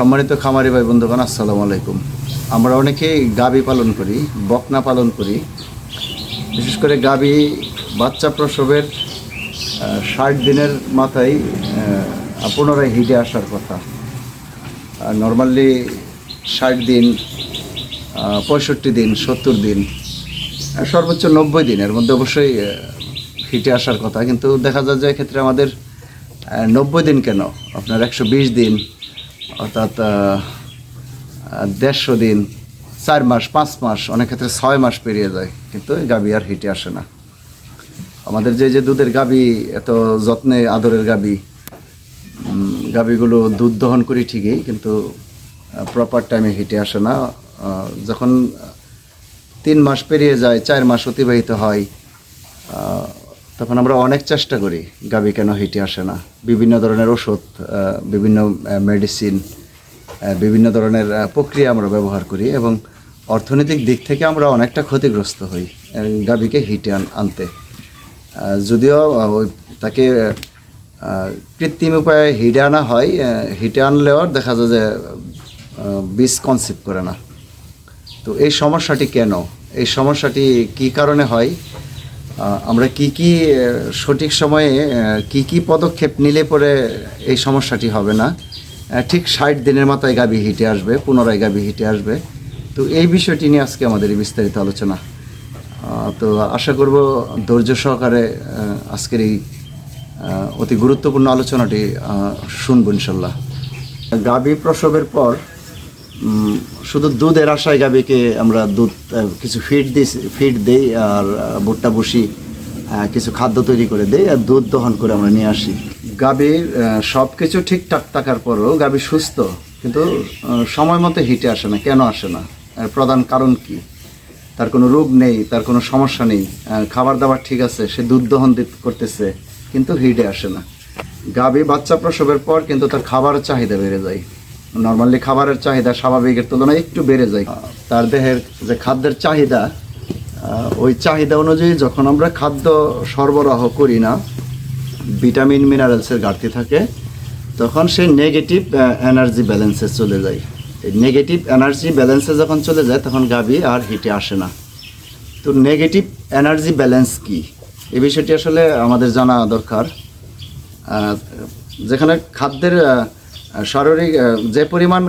সম্মানিত খামারি ভাই, বন্ধুগণ, আসসালামু আলাইকুম। আমরা অনেকেই গাবি পালন করি, বকনা পালন করি। বিশেষ করে গাবি বাচ্চা প্রসবের ষাট দিনের মাথায় পুনরায় হিটে আসার কথা। নর্মালি ষাট দিন পঁয়ষট্টি দিন, সত্তর দিন সর্বোচ্চ নব্বই দিন, এর মধ্যে অবশ্যই হিটে আসার কথা। কিন্তু দেখা যায় যে এক্ষেত্রে আমাদের নব্বই দিন কেন? আপনার একশো বিশ দিন অর্থাৎ দেড়শো দিন, চার মাস, পাঁচ মাস, অনেক ক্ষেত্রে ছয় মাস পেরিয়ে যায়, কিন্তু গাবি আর হিটে আসে না। আমাদের যে যে দুধের গাবি, এত যত্নে আদরের গাবি গাবিগুলো দুধ দহন করি ঠিকই, কিন্তু প্রপার টাইমে হিটে আসে না। যখন তিন মাস পেরিয়ে যায়, চার মাস অতিবাহিত হয় তখন আমরা অনেক চেষ্টা করি গাবি কেন হিটে আসে না? বিভিন্ন ধরনের ওষুধ বিভিন্ন মেডিসিন বিভিন্ন ধরনের প্রক্রিয়া আমরা ব্যবহার করি এবং অর্থনৈতিক দিক থেকে আমরা অনেকটা ক্ষতিগ্রস্ত হই গাবিকে হিটে আন- আনতে। যদিও তাকে কৃত্রিম উপায়ে হিটে আনা হয় হিটে আনলেও দেখা যায় যে বীজ কনসিভ করে না। তো এই সমস্যাটি কেন? এই সমস্যাটি কি কারণে হয়? আমরা কি কি সঠিক সময়ে কি কি পদক্ষেপ নিলে পরে এই সমস্যাটি হবে না? ঠিক ষাট দিনের মাথায় গাবি হিটে আসবে, পুনরায় গাবি হিটে আসবে। তো এই বিষয়টি নিয়ে আজকে আমাদের বিস্তারিত আলোচনা। তো আশা করব ধৈর্য সহকারে আজকের এই অতি গুরুত্বপূর্ণ আলোচনাটি শুনব ইনশাল্লাহ। গাবি প্রসবের পর শুধু দুধের আশায় গাবিকে আমরা দুধ কিছু ফিড দিই ফিড দেই আর ভুট্টা বসি কিছু খাদ্য তৈরি করে দেই আর দুধ দহন করে আমরা নিয়ে আসি। গাবির সব কিছু ঠিকঠাক থাকার পরও গাবি সুস্থ, কিন্তু সময় মতো হিটে আসে না, কেন আসে না? প্রধান কারণ কি? তার কোনো রোগ নেই, তার কোনো সমস্যা নেই খাবার দাবার ঠিক আছে, সে দুধ দহন করতেছে, কিন্তু হিটে আসে না। গাভী বাচ্চা প্রসবের পর কিন্তু তার খাবার চাহিদা বেড়ে যায়। নর্মালি খাবারের চাহিদা স্বাভাবিকের তুলনায় একটু বেড়ে যায়। তার দেহের যে খাদ্যের চাহিদা ওই চাহিদা অনুযায়ী যখন আমরা খাদ্য সরবরাহ করি না ভিটামিন মিনারেলসের ঘাটতি থাকে তখন সেই নেগেটিভ এনার্জি ব্যালেন্সে চলে যায়। এই নেগেটিভ এনার্জি ব্যালেন্সে যখন চলে যায় তখন গাভী আর হিটে আসে না। তো নেগেটিভ এনার্জি ব্যালেন্স কি? এই বিষয়টি আসলে আমাদের জানা দরকার। যেখানে খাদ্যের শারীরিক যে পরিমাণ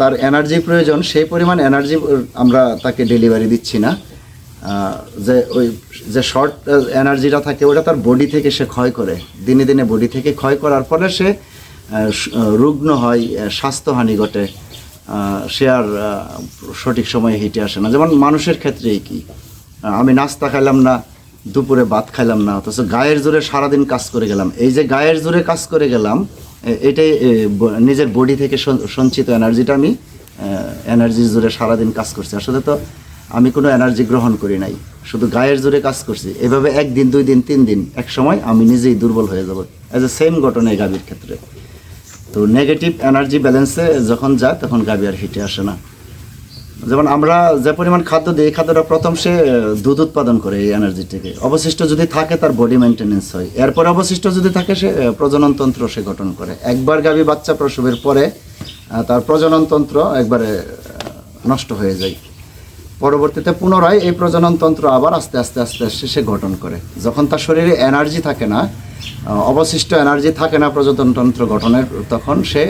তার এনার্জি প্রয়োজন, সেই পরিমাণ এনার্জি আমরা তাকে ডেলিভারি দিচ্ছি না। যে ওই, যে শর্ট এনার্জিটা থাকে, ওটা তার বডি থেকে সে ক্ষয় করে। দিনে দিনে বডি থেকে ক্ষয় করার ফলে সে রুগ্ন হয় স্বাস্থ্যহানি ঘটে। সে আর সঠিক সময়ে হেঁটে আসে না। যেমন মানুষের ক্ষেত্রেই কি আমি নাস্তা খাইলাম না, দুপুরে ভাত খাইলাম না, অথচ গায়ের জোরে সারাদিন কাজ করে গেলাম। এই যে গায়ের জোরে কাজ করে গেলাম এটাই নিজের বডি থেকে সঞ্চিত এনার্জিটা আমি এনার্জির জুড়ে সারাদিন কাজ করছি। আসলে তো আমি কোনো এনার্জি গ্রহণ করি নাই। শুধু গায়ের জোরে কাজ করছি। এভাবে একদিন, দুই দিন, তিন দিন, এক সময় আমি নিজেই দুর্বল হয়ে যাব। অ্যাজ এ সেম ঘটনা গাভীর ক্ষেত্রে। তো নেগেটিভ এনার্জি ব্যালেন্সে যখন যায়, তখন গাভী আর হিটে আসে না। যেমন আমরা যে পরিমাণ খাদ্য দিই খাদ্যটা প্রথম সে দুধ উৎপাদন করে এই এনার্জি থেকে অবশিষ্ট যদি থাকে তার বডি মেনটেনেন্স হয়। এরপরে অবশিষ্ট যদি থাকে সে প্রজননতন্ত্র সে গঠন করে। একবার গাভী বাচ্চা প্রসবের পরে তার প্রজনন তন্ত্র একবারে নষ্ট হয়ে যায়। পরবর্তীতে পুনরায় এই প্রজনন তন্ত্র আবার আস্তে আস্তে আস্তে আস্তে সে গঠন করে। যখন তার শরীরে এনার্জি থাকে না অবশিষ্ট এনার্জি থাকে না প্রজনন তন্ত্র গঠনের, তখন সে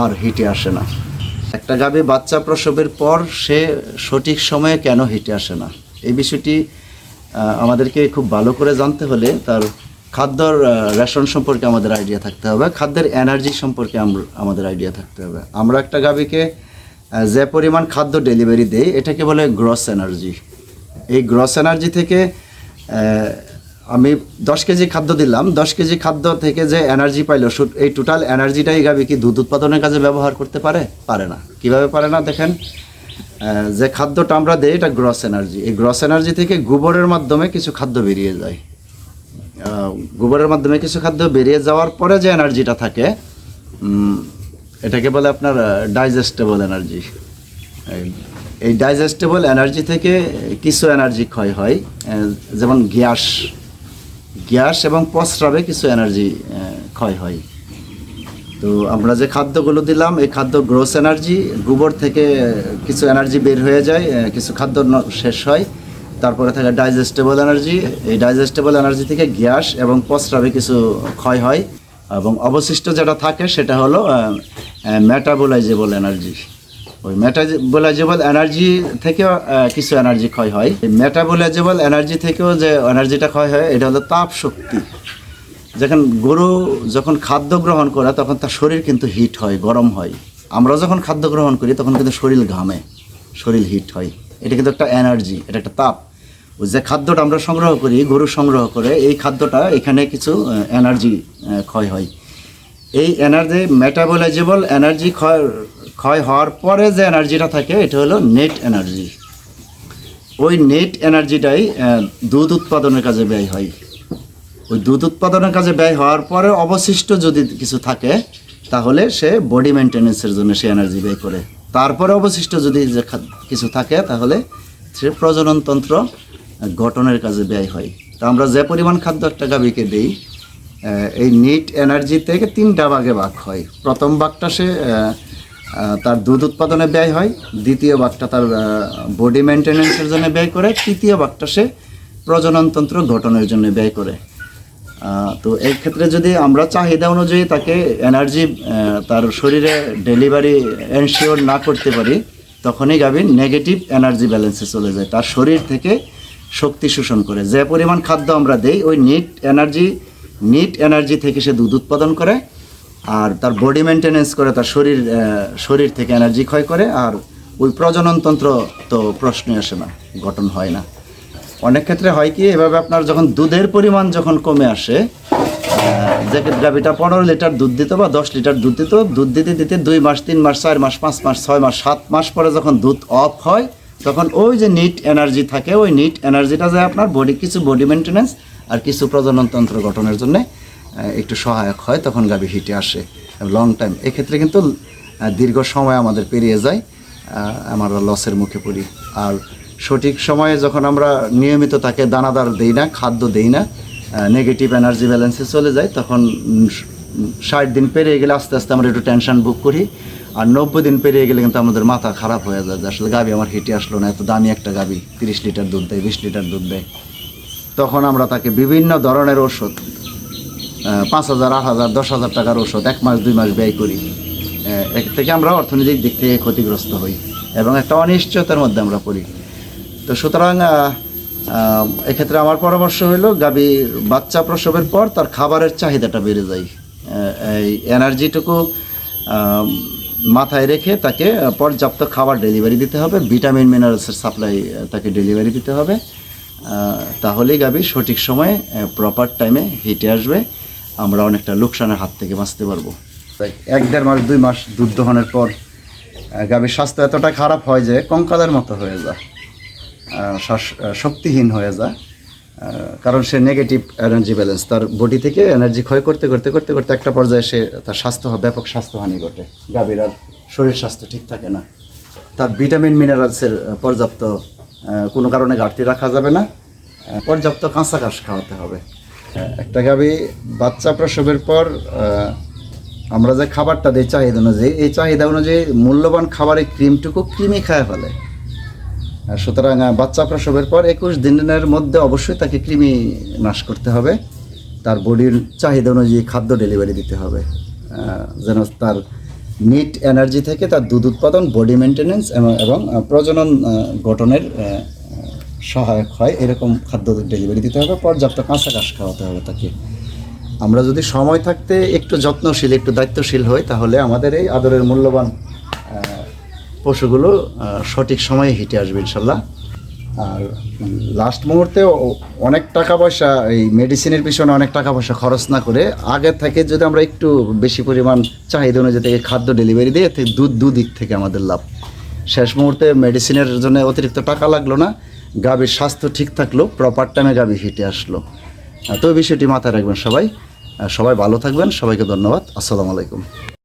আর হিটে আসে না। একটা গাভী বাচ্চা প্রসবের পর সে সঠিক সময়ে কেন হেঁটে আসে না? এই বিষয়টি আমাদেরকে খুব ভালো করে জানতে হলে তার খাদ্যর রেশন সম্পর্কে আমাদের আইডিয়া থাকতে হবে, খাদ্যের এনার্জি সম্পর্কে আমাদের আইডিয়া থাকতে হবে। আমরা একটা গাভীকে যে পরিমাণ খাদ্য ডেলিভারি দেই, এটাকে বলে গ্রস এনার্জি এই গ্রস এনার্জি থেকে আমি দশ কেজি খাদ্য দিলাম, দশ কেজি খাদ্য থেকে যে এনার্জি পাইলো এই টোটাল এনার্জিটাই গাবি কি দুধ উৎপাদনের কাজে ব্যবহার করতে পারে? পারে না। কীভাবে পারে না দেখেন? যে খাদ্যটা আমরা দেই, এটা গ্রস এনার্জি এই গ্রস এনার্জি থেকে গোবরের মাধ্যমে কিছু খাদ্য বেরিয়ে যায়। গোবরের মাধ্যমে কিছু খাদ্য বেরিয়ে যাওয়ার পরে যে এনার্জিটা থাকে এটাকে বলে আপনার ডাইজেস্টেবল এনার্জি এই ডাইজেস্টেবল এনার্জি থেকে কিছু এনার্জি ক্ষয় হয়। যেমন গ্যাস গ্যাস এবং প্রস্রাবে কিছু এনার্জি ক্ষয় হয়। তো আমরা যে খাদ্যগুলো দিলাম, এই খাদ্য গ্রোস এনার্জি গোবর থেকে কিছু এনার্জি বের হয়ে যায় কিছু খাদ্য শেষ হয়। তারপরে থাকে ডাইজেস্টেবল এনার্জি এই ডাইজেস্টেবল এনার্জি থেকে গ্যাস এবং প্রস্রাবে কিছু ক্ষয় হয়। এবং অবশিষ্ট যেটা থাকে সেটা হলো মেটাবোলাইজেবল এনার্জি ওই মেটাবোলাইজেবল এনার্জি থেকেও কিছু এনার্জি ক্ষয় হয়। মেটাবোলাইজেবল এনার্জি থেকেও যে এনার্জিটা ক্ষয় হয়, এটা হলো তাপ শক্তি। যখন গরু যখন খাদ্য গ্রহণ করে, তখন তার শরীর কিন্তু হিট হয়, গরম হয়। আমরা যখন খাদ্য গ্রহণ করি, তখন কিন্তু শরীর ঘামে, শরীর হিট হয়। এটা কিন্তু একটা এনার্জি এটা একটা তাপ। যে খাদ্যটা আমরা সংগ্রহ করি, গরু সংগ্রহ করে, এই খাদ্যটা এখানে কিছু এনার্জি ক্ষয় হয়। এই এনার্জি মেটাবোলাইজেবল এনার্জি ক্ষয় ক্ষয় হওয়ার পরে যে এনার্জিটা থাকে, এটা হলো নেট এনার্জি। ওই নেট এনার্জিটাই দুধ উৎপাদনের কাজে ব্যয় হয়। ওই দুধ উৎপাদনের কাজে ব্যয় হওয়ার পরে অবশিষ্ট যদি কিছু থাকে, তাহলে সে বডি মেনটেন্যান্সের জন্য সে এনার্জি ব্যয় করে। তারপরে অবশিষ্ট যদি যে কিছু থাকে, তাহলে সে প্রজননতন্ত্র গঠনের কাজে ব্যয় হয়। তা আমরা যে পরিমাণ খাদ্য একটা গাভীকে দিই এই নিট এনার্জি থেকে তিনটা ভাগে ভাগ হয়। প্রথম ভাগটা সে তার দুধ উৎপাদনে ব্যয় হয়, দ্বিতীয় ভাগটা তার বডি মেনটেন্যান্সের জন্য ব্যয় করে, তৃতীয় ভাগটা সে প্রজননতন্ত্র গঠনের জন্য ব্যয় করে। তো এই ক্ষেত্রে যদি আমরা চাহিদা অনুযায়ী তাকে এনার্জি তার শরীরে ডেলিভারি এনশিওর না করতে পারি, তখনই গাভীর নেগেটিভ এনার্জি ব্যালেন্সে চলে যায়, তার শরীর থেকে শক্তি শোষণ করে। যে পরিমাণ খাদ্য আমরা দেই, ওই নিট এনার্জি নিট এনার্জি থেকে সে দুধ উৎপাদন করে আর তার বডি মেনটেনেন্স করে তার শরীর শরীর থেকে এনার্জি ক্ষয় করে, আর ওই প্রজননতন্ত্র তো প্রশ্নই আসে না, গঠন হয় না। অনেক ক্ষেত্রে হয় কি, এভাবে আপনার যখন দুধের পরিমাণ যখন কমে আসে যে গাভিটা পনেরো লিটার দুধ দিত বা দশ লিটার দুধ দিত, দুধ দিতে দিতে দুই মাস, তিন মাস, চার মাস, পাঁচ মাস, ছয় মাস, সাত মাস পরে যখন দুধ অফ হয়, তখন ওই যে নিট এনার্জি থাকে, ওই নিট এনার্জিটা যায় আপনার বডি কিছু বডি মেনটেন্যান্স আর কিছু প্রজননতন্ত্র গঠনের জন্য একটু সহায়ক হয়, তখন গাভি হিটে আসে লং টাইম এক্ষেত্রে কিন্তু দীর্ঘ সময় আমাদের পেরিয়ে যায় আমরা লসের মুখে পড়ি। আর সঠিক সময়ে যখন আমরা নিয়মিত তাকে দানাদার দেই না, খাদ্য দেই না নেগেটিভ এনার্জি ব্যালেন্সে চলে যায়, তখন ষাট দিন পেরিয়ে গেলে আস্তে আস্তে আমরা একটু টেনশন বুক করি, আর নব্বই দিন পেরিয়ে গেলে কিন্তু আমাদের মাথা খারাপ হয়ে যায় আসলে গাভি আমার হিটে আসলো না, এত দামি একটা গাভি, তিরিশ লিটার দুধ দেয়, বিশ লিটার দুধ দেয়। তখন আমরা তাকে বিভিন্ন ধরনের ওষুধ পাঁচ হাজার, আট হাজার, দশ হাজার টাকার ওষুধ এক মাস, দুই মাস ব্যয় করি। এর থেকে আমরা অর্থনৈতিক দিক থেকে ক্ষতিগ্রস্ত হই এবং একটা অনিশ্চয়তার মধ্যে আমরা পড়ি। তো সুতরাং এক্ষেত্রে আমার পরামর্শ হলো গাবি বাচ্চা প্রসবের পর তার খাবারের চাহিদাটা বেড়ে যায়। এই এনার্জিটুকু মাথায় রেখে তাকে পর্যাপ্ত খাবার ডেলিভারি দিতে হবে, ভিটামিন মিনারেলসের সাপ্লাই তাকে ডেলিভারি দিতে হবে। তাহলেই গাবি সঠিক সময়ে প্রপার টাইমে হিটে আসবে। আমরা অনেকটা লোকসানের হাত থেকে বাঁচতে পারব। তাই এক দেড় মাস, দুই মাস দুধ দহনের পর গাভীর স্বাস্থ্য এতটা খারাপ হয় যে কঙ্কালের মতো হয়ে যায় শ্বাস- শক্তিহীন হয়ে যায় কারণ সে নেগেটিভ এনার্জি ব্যালেন্স তার বডি থেকে এনার্জি ক্ষয় করতে করতে করতে করতে একটা পর্যায়ে সে তার স্বাস্থ্য ব্যাপক স্বাস্থ্যহানি ঘটে। গাভীর আর শরীর স্বাস্থ্য ঠিক থাকে না। তার ভিটামিন মিনারেলসের পর্যাপ্ত কোনো কারণে ঘাটতি রাখা যাবে না। পর্যাপ্ত কাঁচা ঘাস খাওয়াতে হবে। একটা গাভী বাচ্চা প্রসবের পর আমরা যে খাবারটা দিই চাহিদা অনুযায়ী, এই চাহিদা অনুযায়ী মূল্যবান খাবারের ক্রিমটুকু ক্রিমই খায় ফেলে। সুতরাং বাচ্চা প্রসবের পর একুশ দিনের মধ্যে অবশ্যই তাকে কৃমি নাশ করতে হবে। তার বডির চাহিদা অনুযায়ী খাদ্য ডেলিভারি দিতে হবে। যেন তার নিট এনার্জি থেকে তার দুধ উৎপাদন, বডি মেনটেনেন্স এবং প্রজনন গঠনের সহায়ক হয়, এরকম খাদ্য ডেলিভারি দিতে হবে, পর্যাপ্ত কাঁচা ঘাস খাওয়াতে হবে তাকে। আমরা যদি সময় থাকতে একটু যত্নশীল, একটু দায়িত্বশীল হই, তাহলে আমাদের এই আদরের মূল্যবান পশুগুলো সঠিক সময়ে হিটে আসবে ইনশাল্লাহ। আর লাস্ট মুহূর্তে অনেক টাকা পয়সা, এই মেডিসিনের পিছনে অনেক টাকা পয়সা খরচ না করে, আগে থেকে যদি আমরা একটু বেশি পরিমাণ চাহিদা অনুযায়ী থেকে খাদ্য ডেলিভারি দিয়ে দুধ দুদিক থেকে আমাদের লাভ। শেষ মুহূর্তে মেডিসিনের জন্য অতিরিক্ত টাকা লাগল না গাভীর স্বাস্থ্য ঠিক থাকল প্রপার টাইমে গাভী হেঁটে আসলো। তো বিষয়টি মাথায় রাখবেন সবাই। সবাই ভালো থাকবেন, সবাইকে ধন্যবাদ। আসসালামু আলাইকুম।